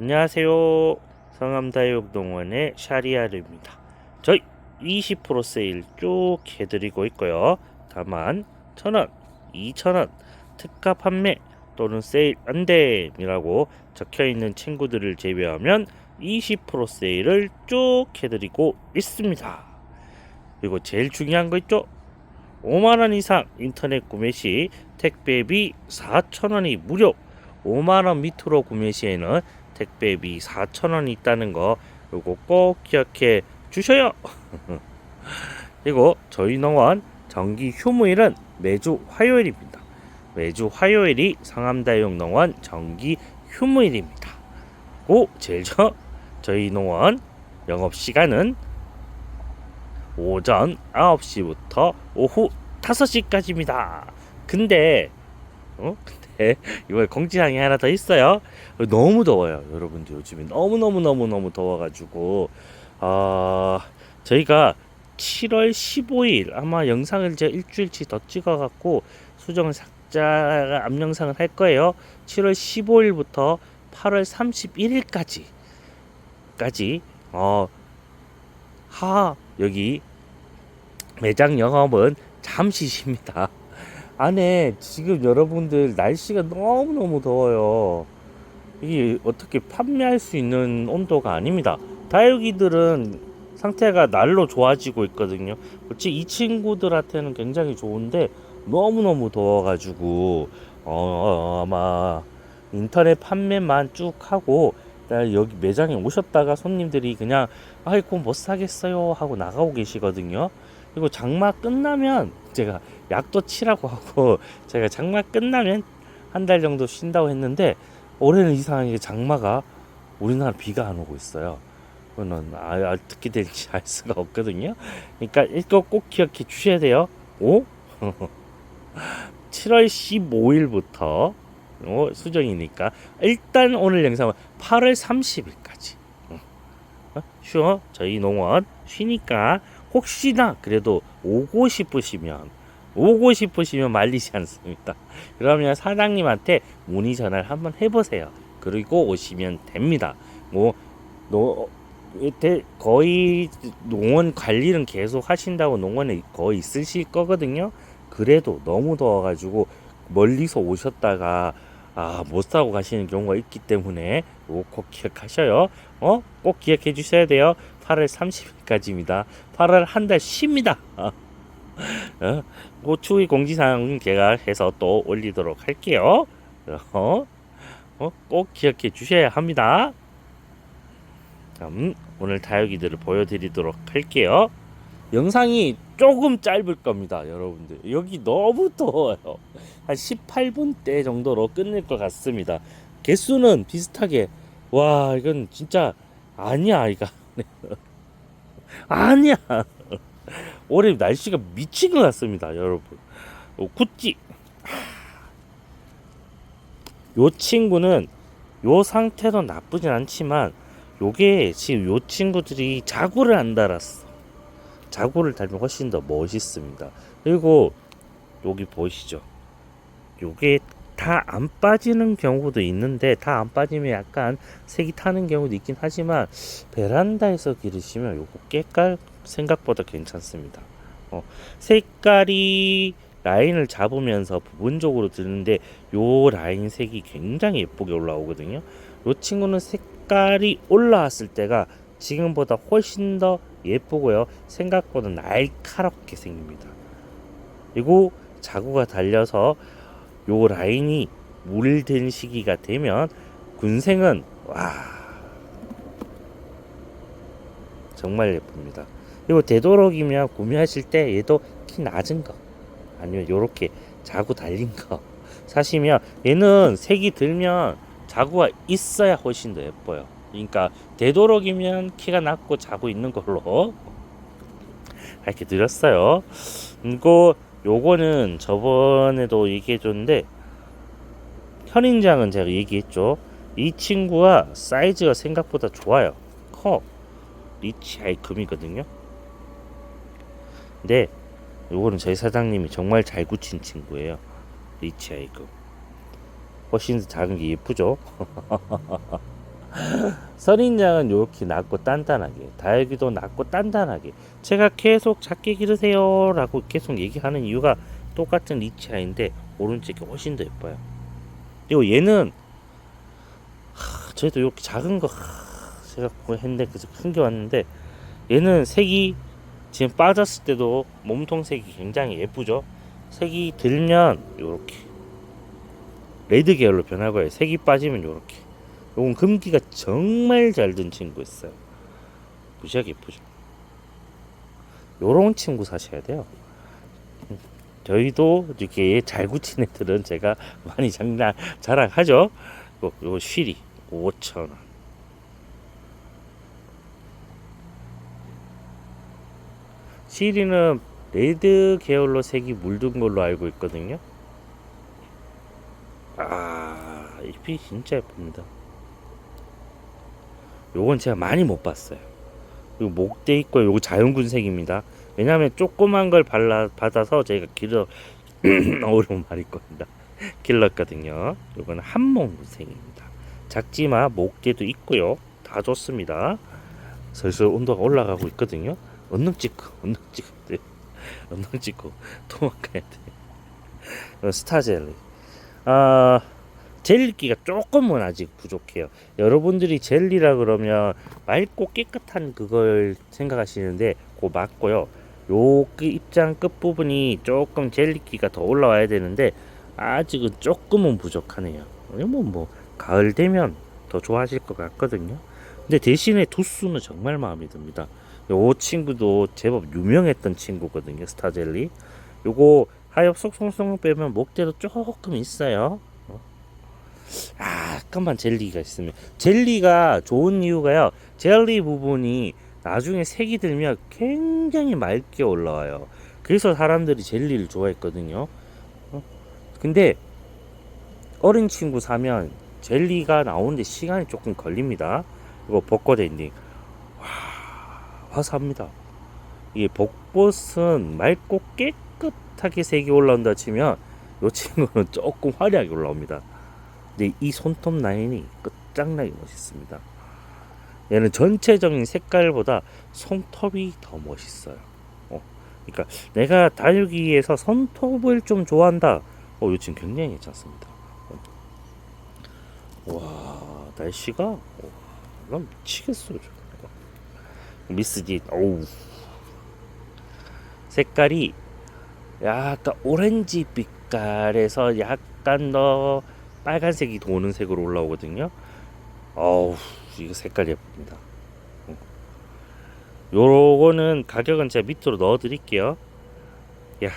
안녕하세요. 성암다육동원의 샤리아르입니다. 저희 20% 세일 쭉 해드리고 있고요. 다만 1,000원, 2,000원 특가 판매 또는 세일 안됨이라고 적혀있는 친구들을 제외하면 20% 세일을 쭉 해드리고 있습니다. 그리고 제일 중요한 거 있죠? 5만원 이상 인터넷 구매 시 택배비 4,000원이 무료 5만원 밑으로 구매 시에는 택배비 4,000원이 있다는 거 요거 꼭 기억해 주셔요 그리고 저희 농원 정기 휴무일은 매주 화요일입니다 매주 화요일이 상암다육 농원 정기 휴무일입니다 고 제일 저 저희 농원 영업 시간은 오전 9시부터 오후 5시까지입니다. 근데 어? 근데 이번에 공지사항이 하나 더 있어요. 너무 더워요, 여러분들 요즘에 너무 너무 너무 너무 더워가지고 어, 저희가 7월 15일 아마 영상을 제가 일주일치 더 찍어갖고 수정 삭제 앞 영상을 할 거예요. 7월 15일부터 8월 31일까지 까지 어 하 여기 매장 영업은 잠시 쉽니다. 안에 지금 여러분들 날씨가 너무너무 더워요. 이게 어떻게 판매할 수 있는 온도가 아닙니다. 다육이들은 상태가 날로 좋아지고 있거든요. 그렇지 이 친구들한테는 굉장히 좋은데 너무너무 더워가지고 어, 어, 아마 인터넷 판매만 쭉 하고 여기 매장에 오셨다가 손님들이 그냥 아이고 못 사겠어요 하고 나가고 계시거든요. 그리고 장마 끝나면 제가 약도 치라고 하고 제가 장마 끝나면 한 달 정도 쉰다고 했는데 올해는 이상하게 장마가 우리나라 비가 안 오고 있어요. 그거는 아, 아, 어떻게 될지 알 수가 없거든요. 그러니까 이거 꼭 기억해 주셔야 돼요. 오? 7월 15일부터 어, 수정이니까 일단 오늘 영상은 8월 30일까지 어? 쉬어 저희 농원 쉬니까 혹시나 그래도 오고 싶으시면 오고 싶으시면 말리지 않습니다. 그러면 사장님한테 문의 전화를 한번 해보세요. 그리고 오시면 됩니다. 뭐 노, 대- 거의 농원 관리는 계속 하신다고 농원에 거의 있으실 거거든요. 그래도 너무 더워가지고 멀리서 오셨다가 아, 못 사고 가시는 경우가 있기 때문에 꼭 기억하셔요. 어? 꼭 기억해 주셔야 돼요. 8월 30일까지입니다. 8월 한 달 쉽니다. 어? 추후 공지사항 제가 해서 또 올리도록 할게요. 어? 어? 꼭 기억해 주셔야 합니다. 그럼 오늘 다육이들을 보여드리도록 할게요. 영상이 조금 짧을 겁니다, 여러분들. 여기 너무 더워요. 한 18분대 정도로 끝낼 것 같습니다. 개수는 비슷하게. 와, 이건 진짜 아니야, 이거. 아니야. 올해 날씨가 미친 것 같습니다, 여러분. 어, 구찌. 요 친구는 요 상태도 나쁘진 않지만 요게 지금 요 친구들이 자구를 안 달았어. 자구를 달면 훨씬 더 멋있습니다. 그리고 여기 보이시죠? 요게 다 안 빠지는 경우도 있는데 다 안 빠지면 약간 색이 타는 경우도 있긴 하지만 베란다에서 기르시면 요거 깨깔 생각보다 괜찮습니다. 어, 색깔이 라인을 잡으면서 부분적으로 드는데 요 라인 색이 굉장히 예쁘게 올라오거든요. 요 친구는 색깔이 올라왔을 때가 지금보다 훨씬 더 예쁘고요. 생각보다 날카롭게 생깁니다. 그리고 자구가 달려서 요 라인이 물든 시기가 되면 군생은 와 정말 예쁩니다. 그리고 되도록이면 구매하실 때 얘도 키 낮은 거 아니면 요렇게 자구 달린 거 사시면 얘는 색이 들면 자구가 있어야 훨씬 더 예뻐요. 그러니까 되도록이면 키가 낮고 자고 있는 걸로 이렇게 드렸어요. 그리고 요거는 저번에도 얘기해 줬는데 현인장은 제가 얘기했죠. 이 친구가 사이즈가 생각보다 좋아요. 커. 리치 아이금이거든요. 근데 요거는 저희 사장님이 정말 잘 굳힌 친구예요. 리치 아이금. 훨씬 더 작은 게 예쁘죠? 선인장은 이렇게 낮고 단단하게 다육이도 낮고 단단하게 제가 계속 작게 기르세요 라고 계속 얘기하는 이유가 똑같은 리치아인데 오른쪽이 훨씬 더 예뻐요 그리고 얘는 하, 저희도 이렇게 작은 거 하, 제가 했는데 그래서 큰 게 왔는데 얘는 색이 지금 빠졌을 때도 몸통 색이 굉장히 예쁘죠? 색이 들면 요렇게 레드 계열로 변하고요. 색이 빠지면 요렇게. 요건 금기가 정말 잘 든 친구였어요. 무지하게 예쁘죠? 요런 친구 사셔야 돼요. 저희도 이렇게 잘 굳힌 애들은 제가 많이 장난 자랑하죠? 요, 요 쉬리 5천원 시리는 레드 계열로 색이 물든 걸로 알고 있거든요. 아, 잎이 진짜 예쁩니다. 요건 제가 많이 못 봤어요. 그리고 목대 있고 요거 자연군색입니다. 왜냐하면 조그만 걸 발라 받아서 제가 길어 어려운 말일 겁니다. 길렀거든요. 요거는 한몽군색입니다. 작지만 목대도 있고요. 다 좋습니다. 슬슬 온도가 올라가고 있거든요. 언능 찍고 언능 찍고 네. 언능 찍고 도망가야 돼. 어, 스타 젤리. 아 젤리기가 조금은 아직 부족해요. 여러분들이 젤리라 그러면 맑고 깨끗한 그걸 생각하시는데 그거 맞고요. 요그 입장 끝 부분이 조금 젤리기가 더 올라와야 되는데 아직은 조금은 부족하네요. 왜냐면 뭐 가을 되면 더 좋아하실 것 같거든요. 근데 대신에 도수는 정말 마음에 듭니다. 요 친구도 제법 유명했던 친구거든요. 스타젤리. 요거 하엽 속 송송 빼면 목대도 조금 있어요. 어. 아, 약간만 젤리가 있으면 젤리가 좋은 이유가요. 젤리 부분이 나중에 색이 들면 굉장히 맑게 올라와요. 그래서 사람들이 젤리를 좋아했거든요. 어? 근데 어린 친구 사면 젤리가 나오는데 시간이 조금 걸립니다. 이거 벚꽃 엔딩. 와, 화사합니다. 이게 벚꽃은 맑고 깨끗하게 색이 올라온다 치면 이 친구는 조금 화려하게 올라옵니다. 근데 이 손톱 라인이 끝장나게 멋있습니다. 얘는 전체적인 색깔보다 손톱이 더 멋있어요. 어, 그러니까 내가 다육이에서 손톱을 좀 좋아한다. 어, 이 친구 굉장히 괜찮습니다. 어. 와, 날씨가 어, 난 미치겠어요. 미스짓, 어우. 색깔이 약간 오렌지 빛깔에서 약간 더 빨간색이 도는 색으로 올라오거든요. 어우, 이거 색깔 예쁩니다. 어. 요거는 가격은 제가 밑으로 넣어 드릴게요. 야.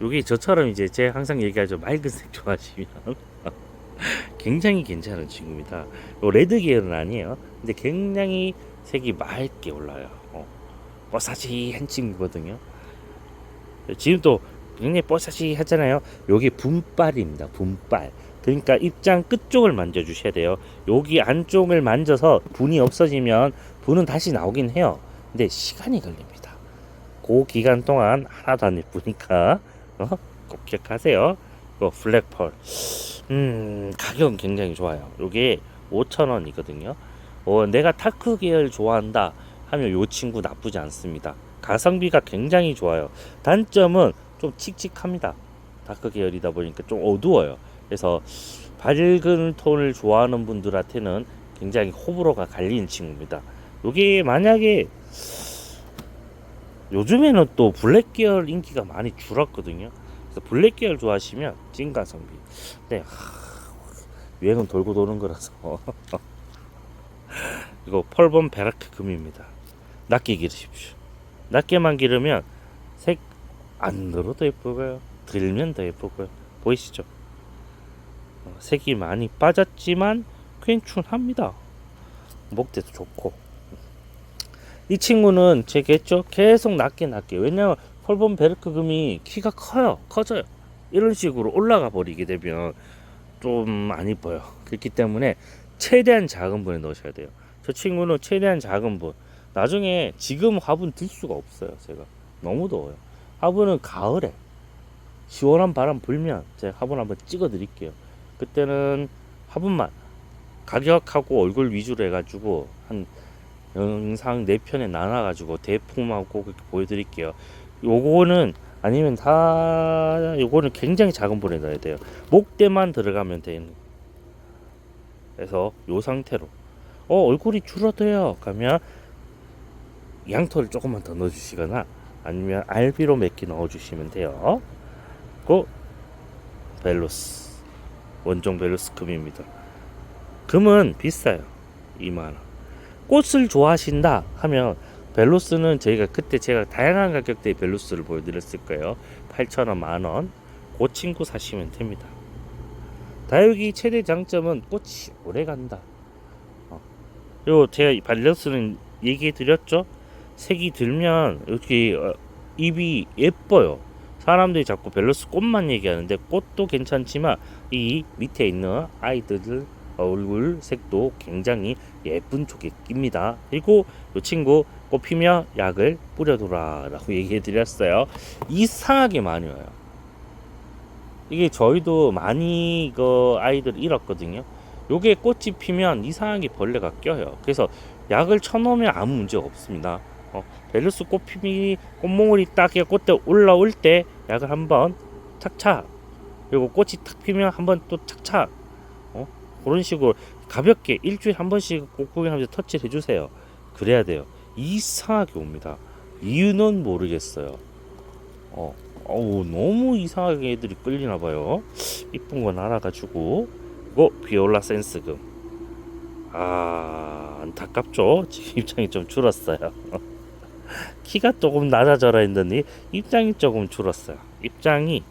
요게 저처럼 이제 제가 항상 얘기하죠. 맑은색 좋아하시면 굉장히 괜찮은 친구입니다. 요 레드 계열은 아니에요. 근데 굉장히 색이 맑게 올라요. 어. 뽀사시한 친구거든요. 지금 또 굉장히 뽀사시 하잖아요. 요게 분빨입니다. 분빨. 그러니까 입장 끝쪽을 만져 주셔야 돼요. 여기 안쪽을 만져서 분이 없어지면 분은 다시 나오긴 해요. 근데 시간이 걸립니다. 그 기간 동안 하나도 안 예쁘니까 어? 꼭 기억하세요. 이거 블랙펄. 음, 가격은 굉장히 좋아요. 요게 5,000원이거든요. 어, 내가 타크 계열 좋아한다 하면 요 친구 나쁘지 않습니다. 가성비가 굉장히 좋아요. 단점은 좀 칙칙합니다. 다크 계열이다 보니까 좀 어두워요. 그래서 밝은 톤을 좋아하는 분들한테는 굉장히 호불호가 갈리는 친구입니다. 요게 만약에 요즘에는 또 블랙 계열 인기가 많이 줄었거든요. 그래서 블랙 계열 좋아하시면 찐 가성비. 네, 하, 유행은 돌고 도는 거라서. 이거 펄범 베라크 금입니다. 낮게 기르십시오. 낮게만 기르면 색안 들어도 예쁘고요. 들면 더 예쁘고요. 보이시죠? 어, 색이 많이 빠졌지만 괜춘합니다. 목대도 좋고. 이 친구는 제가 했죠. 계속 낮게 낮게. 왜냐면 펄본 베르크 금이 키가 커요. 커져요. 이런 식으로 올라가 버리게 되면 좀 안 이뻐요. 그렇기 때문에 최대한 작은 분에 넣으셔야 돼요. 저 친구는 최대한 작은 분. 나중에 지금 화분 들 수가 없어요. 제가 너무 더워요. 화분은 가을에 시원한 바람 불면 제가 화분 한번 찍어 드릴게요. 그때는 화분만 가격하고 얼굴 위주로 해가지고 한 영상 4편에 나눠가지고 대품하고 그렇게 보여드릴게요. 요거는 아니면 다 요거는 굉장히 작은 볼에 넣어야 돼요. 목대만 들어가면 되는. 그래서 요 상태로 어 얼굴이 줄어들어요. 그러면 양털을 조금만 더 넣어주시거나 아니면 알비로 몇 개 넣어주시면 돼요. 그 벨로스 원종 벨로스 금입니다. 금은 비싸요. 2만 원. 꽃을 좋아하신다 하면 벨로스는 저희가 그때 제가 다양한 가격대의 벨로스를 보여드렸을 거예요. 8,000원, 만원. 그 친구 사시면 됩니다. 다육이 최대 장점은 꽃이 오래 간다. 어. 요 제가 벨로스는 얘기해 드렸죠. 색이 들면 이렇게 어, 잎이 예뻐요. 사람들이 자꾸 벨로스 꽃만 얘기하는데 꽃도 괜찮지만 이 밑에 있는 아이들 얼굴 색도 굉장히 예쁜 낍니다. 그리고 이 친구 꽃 피면 약을 뿌려둬라 라고 얘기해 드렸어요. 이상하게 많이 와요. 이게 저희도 많이 그 아이들 잃었거든요. 요게 꽃이 피면 이상하게 벌레가 껴요. 그래서 약을 쳐놓으면 아무 문제 없습니다. 어, 벨루스 꽃피미 꽃몽울이 딱 꽃대 올라올 때 약을 한번 착착 그리고 꽃이 탁 피면 한번 또 착착 어? 그런 식으로 가볍게 일주일에 한 번씩 꼼꼼하면서 터치를 해주세요. 그래야 돼요. 이상하게 옵니다. 이유는 모르겠어요. 어, 어우 너무 이상하게 애들이 끌리나 봐요. 이쁜 건 알아가지고 이거 비올라 센스금. 아 안타깝죠. 지금 입장이 좀 줄었어요. 키가 조금 낮아져라 했더니 입장이 조금 줄었어요. 입장이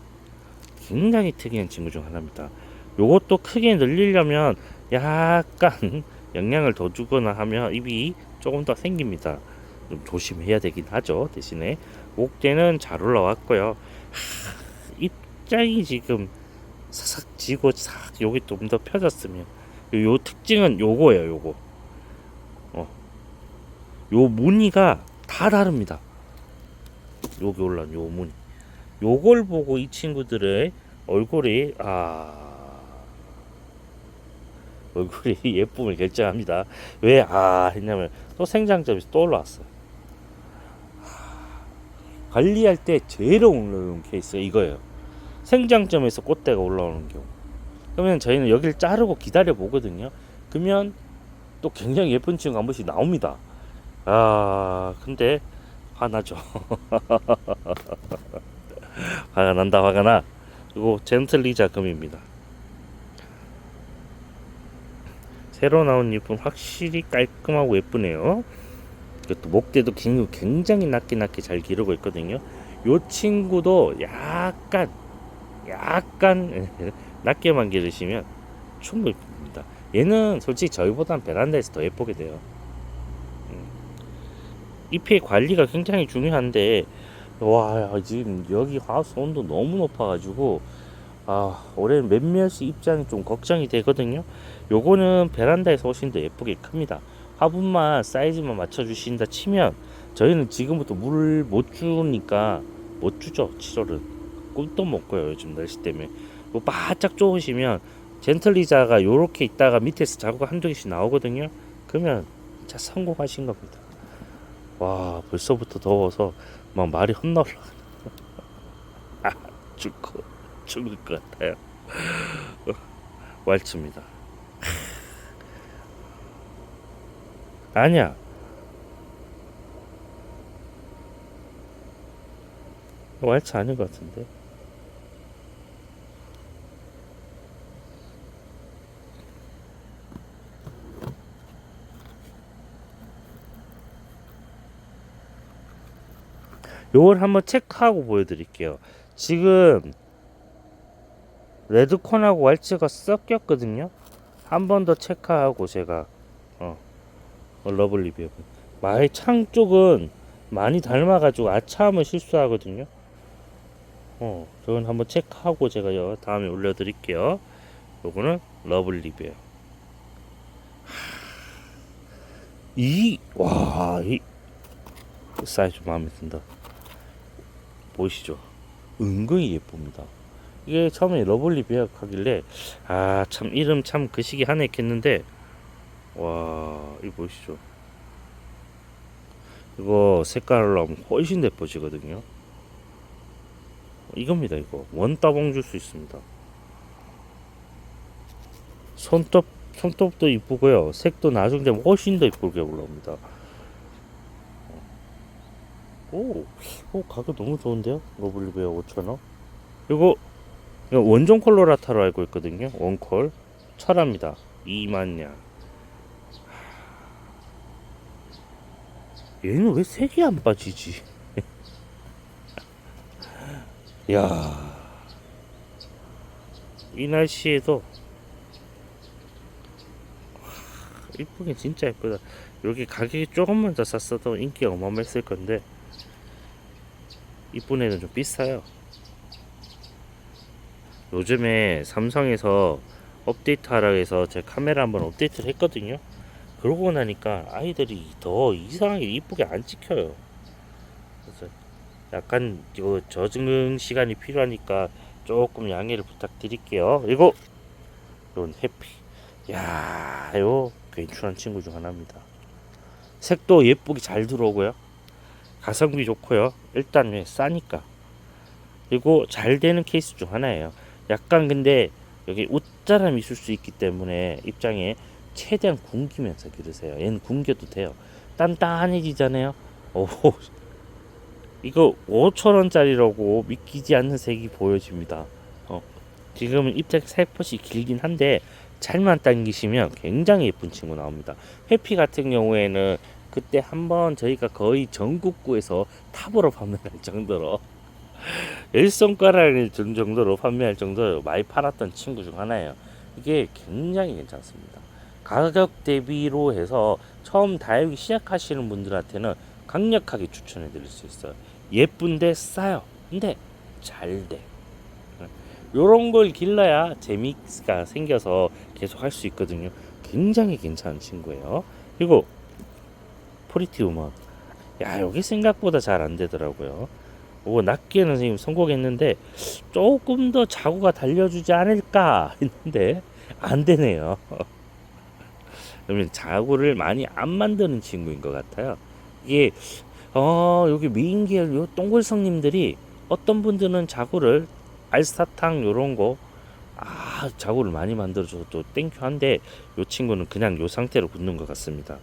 굉장히 특이한 친구 중 하나입니다. 요것도 크게 늘리려면 약간 영양을 더 주거나 하면 입이 조금 더 생깁니다. 좀 조심해야 되긴 하죠. 대신에 목대는 잘 올라왔고요. 하, 입장이 지금 사삭 지고 싹 여기 좀 더 펴졌으면 요, 요 특징은 요거예요. 요거 어. 요 무늬가 다 다릅니다. 여기 올라온 요 무늬 요걸 보고 이 친구들의 얼굴이 아 얼굴이 예쁨을 결정합니다. 왜 아 했냐면 또 생장점에서 또 올라왔어요. 하, 관리할 때 제일 어려운 케이스가 이거예요. 생장점에서 꽃대가 올라오는 경우. 그러면 저희는 여기를 자르고 기다려 보거든요. 그러면 또 굉장히 예쁜 친구 한 번씩 나옵니다. 아 근데 화나죠. 화가 난다 화가 나. 이거 젠틀리 작금입니다. 새로 나온 잎은 확실히 깔끔하고 예쁘네요. 이것도 목대도 굉장히, 낮게 낮게 잘 기르고 있거든요. 요 친구도 약간 약간 낮게만 기르시면 충분히 예쁩니다. 얘는 솔직히 저희보단 베란다에서 더 예쁘게 돼요. 음. 잎의 관리가 굉장히 중요한데 와 지금 여기 하우스 온도 너무 높아가지고 아 올해는 몇몇이 입장이 좀 걱정이 되거든요. 요거는 베란다에서 훨씬 더 예쁘게 큽니다. 화분만 사이즈만 맞춰주신다 치면 저희는 지금부터 물을 못 주니까 못 주죠 7월은. 꿈도 못 꿔요 요즘 날씨 때문에. 뭐 바짝 좋으시면 젠틀리자가 요렇게 있다가 밑에서 자구가 한두 개씩 나오거든요. 그러면 진짜 성공하신 겁니다. 와 벌써부터 더워서 막 말이 헛나올라. 아 죽고 죽을 것 같아요. 왈츠입니다 아니야 왈츠 아닌 것 같은데 요걸 한번 체크하고 보여드릴게요. 지금 레드콘하고 왈츠가 섞였거든요. 한 번 더 체크하고 제가 러블리 비어 마의 창 쪽은 많이 닮아가지고 아차함을 실수하거든요. 어, 저건 한번 체크하고 제가 요 다음에 올려드릴게요. 요거는 러블리 비어. 이, 와, 이 사이즈 마음에 든다. 보이시죠? 은근히 예쁩니다. 이게 처음에 러블리 배역하길래 아 참 이름 참 그 시기 하네 했는데 와, 이거 보이시죠? 이거 색깔로 하면 훨씬 예뻐지거든요. 이겁니다, 이거. 원 따봉 줄 수 있습니다. 손톱, 손톱도 이쁘고요. 색도 나중에 되면 훨씬 더 이쁘게 올라옵니다. 오, 오, 가격 너무 좋은데요? 로블리베어 5,000원. 이거, 원종 콜로라타로 알고 있거든요. 원콜. 철합니다. 2만냐. 얘는 왜 색이 안 빠지지? 야, 이 날씨에도 이쁘긴 진짜 예쁘다. 여기 가격이 조금만 더 쌌어도 인기 어마어마했을 건데 이쁜 애는 좀 비싸요. 요즘에 삼성에서 업데이트 하라고 해서 제 카메라 한번 업데이트를 했거든요. 그러고 나니까 아이들이 더 이상하게 이쁘게 안 찍혀요. 그래서 약간 요 저증 시간이 필요하니까 조금 양해를 부탁드릴게요. 이거 이런 해피. 야, 요 괜찮은 친구 중 하나입니다. 색도 예쁘게 잘 들어오고요. 가성비 좋고요. 일단 왜 싸니까. 그리고 잘 되는 케이스 중 하나예요. 약간 근데 여기 웃자람이 있을 수 있기 때문에 입장에 최대한 굶기면서 기르세요. 얘는 굶겨도 돼요. 단단해지잖아요. 오, 이거 5천 원짜리라고 믿기지 않는 색이 보여집니다. 어, 지금은 입장 살포시 길긴 한데 잘만 당기시면 굉장히 예쁜 친구 나옵니다. 해피 같은 경우에는 그때 한번 저희가 거의 전국구에서 탑으로 판매할 정도로 열 손가락을 준 정도로 판매할 정도로 많이 팔았던 친구 중 하나예요. 이게 굉장히 괜찮습니다. 가격 대비로 해서 처음 다육이 시작하시는 분들한테는 강력하게 추천해 드릴 수 있어요. 예쁜데 싸요. 근데 잘 돼. 요런 걸 길러야 재미가 생겨서 계속 할 수 있거든요. 굉장히 괜찮은 친구예요. 그리고 프리티 우먼. 야, 여기 생각보다 잘 안 되더라고요. 오, 낱개는 지금 성공했는데 조금 더 자구가 달려주지 않을까 했는데 안 되네요. 그러면 자구를 많이 안 만드는 친구인 것 같아요. 이게 어 여기 미인계열 요 동글성님들이 어떤 분들은 자구를 알사탕 요런 거 아, 자구를 많이 만들어줘서 또 땡큐 한데 요 친구는 그냥 요 상태로 굳는 것 같습니다.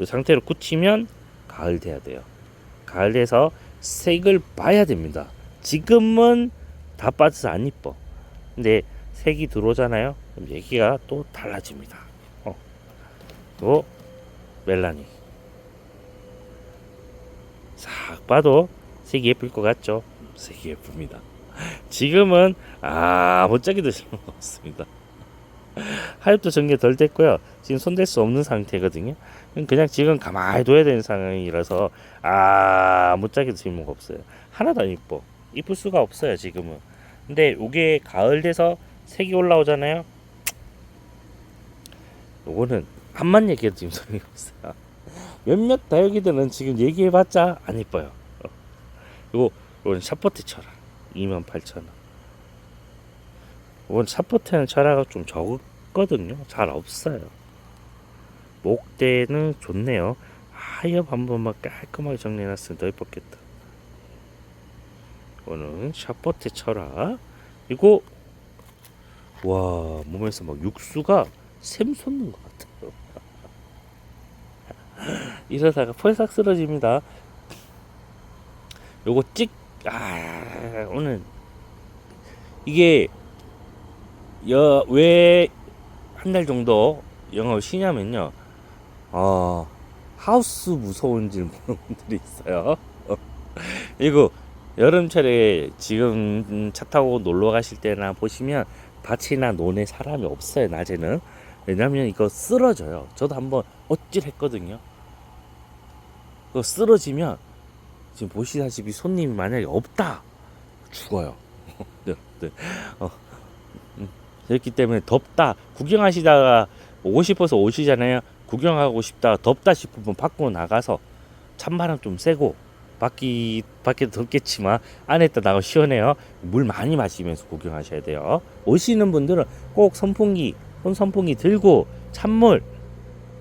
요 상태로 굳히면 가을 돼야 돼요. 가을 돼서 색을 봐야 됩니다. 지금은 다 빠져서 안 이뻐. 근데 색이 들어오잖아요. 그럼 얘기가 또 달라집니다. 어. 또 멜라니. 싹 봐도 색이 예쁠 것 같죠? 색이 예쁩니다. 지금은 아 못자기도 쓸모없습니다. 하엽도 전개 덜 됐고요. 지금 손댈 수 없는 상태거든요. 그냥 지금 가만히 둬야 되는 상황이라서 아 못자기도 쓸모가 없어요. 하나도 안 이뻐. 이쁠 수가 없어요 지금은. 근데 이게 가을 돼서 색이 올라오잖아요. 요거는 한만 얘기해도 지금 소용이 없어요. 몇몇 다육이들은 지금 얘기해봤자 안 이뻐요. 어. 요거 요건 샤포트 철화 28,000원. 이건 샤포트는 철화가 좀 적거든요. 잘 없어요. 목대는 좋네요. 하엽 한 번만 깔끔하게 정리해놨으면 더 예뻤겠다. 이거는 샤포트 철화. 이거 와 몸에서 막 육수가 샘 솟는 것 같아요. 이러다가 펄싹 쓰러집니다. 요거 찍, 아, 오늘, 이게, 여, 왜, 한 달 정도 영업을 쉬냐면요. 어, 하우스 무서운지 모르는 분들이 있어요. 이거, 여름철에 지금 차 타고 놀러 가실 때나 보시면 밭이나 논에 사람이 없어요, 낮에는. 왜냐면 이거 쓰러져요. 저도 한번 어찔 했거든요. 그거 쓰러지면 지금 보시다시피 손님이 만약에 없다 죽어요. 네, 네. 어, 음, 그렇기 때문에 덥다 구경하시다가 오고 싶어서 오시잖아요. 구경하고 싶다 덥다 싶으면 밖으로 나가서 찬바람 좀 쐬고 밖이 밖에도 덥겠지만 안에 있다 나가 시원해요. 물 많이 마시면서 구경하셔야 돼요. 오시는 분들은 꼭 선풍기 손 선풍기 들고 찬물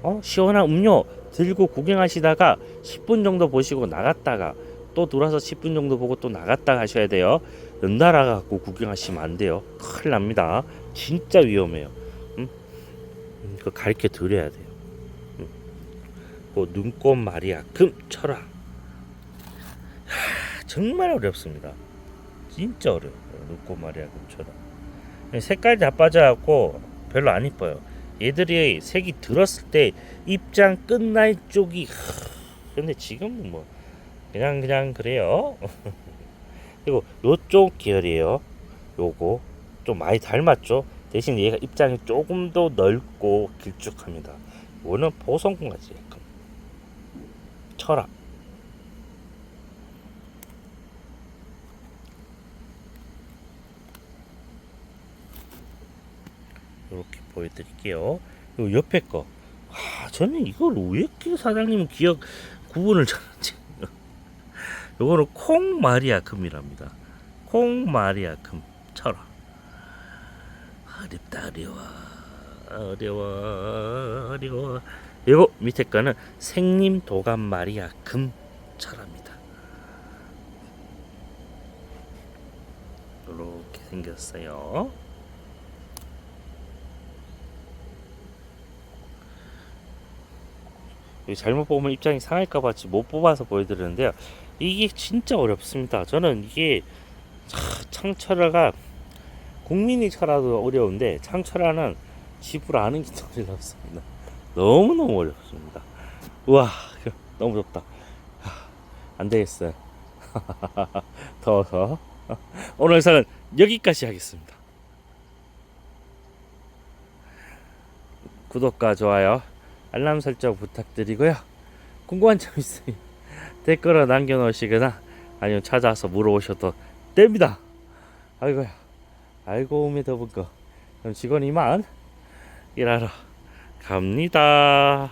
어? 시원한 음료 들고 구경하시다가 10분 정도 보시고 나갔다가 또 돌아서 10분 정도 보고 또 나갔다 가셔야 돼요. 연달아 갖고 구경하시면 안 돼요. 큰일 납니다. 진짜 위험해요. 음? 음, 그 가르쳐 드려야 돼요. 음. 그 눈꽃 마리아 금 철학. 하, 정말 어렵습니다. 진짜 어려워요. 눈꽃 마리아 금 철학. 색깔이 다 빠져갖고 별로 안 이뻐요. 얘들이 색이 들었을 때 입장 끝날 쪽이 하, 근데 지금은 뭐 그냥 그냥 그래요. 그리고 요쪽 계열이에요. 요거 좀 많이 닮았죠. 대신 얘가 입장이 조금 더 넓고 길쭉합니다. 이거는 보성같이 약간 철학. 이렇게 보여드릴게요. 요 옆에 거. 아, 저는 이걸 왜 이렇게 사장님은 기억 구분을 잘하지? 요거는 콩 마리아금이랍니다. 콩 마리아금 철화. 어렵다 어려워 어려워 어려워. 요거 밑에 거는 생림 도감 마리아금 철화입니다. 이렇게 생겼어요. 이거 잘못 보면 입장이 상할까봐 못 뽑아서 보여드리는데요. 이게 진짜 어렵습니다. 저는 이게 차- 창철화가 국민이 철화도 어려운데 창철화는 집을 아는 게더 어렵습니다. 너무너무 어렵습니다. 우와 너무 덥다. 하, 안 되겠어요. 더워서 오늘 영상은 여기까지 하겠습니다. 구독과 좋아요 알람 설정 부탁드리고요. 궁금한 점 있으면 댓글을 남겨놓으시거나 아니면 찾아와서 물어보셔도 됩니다. 아이고야, 아이고 오메 더운 거. 그럼 직원 이만 일하러 갑니다.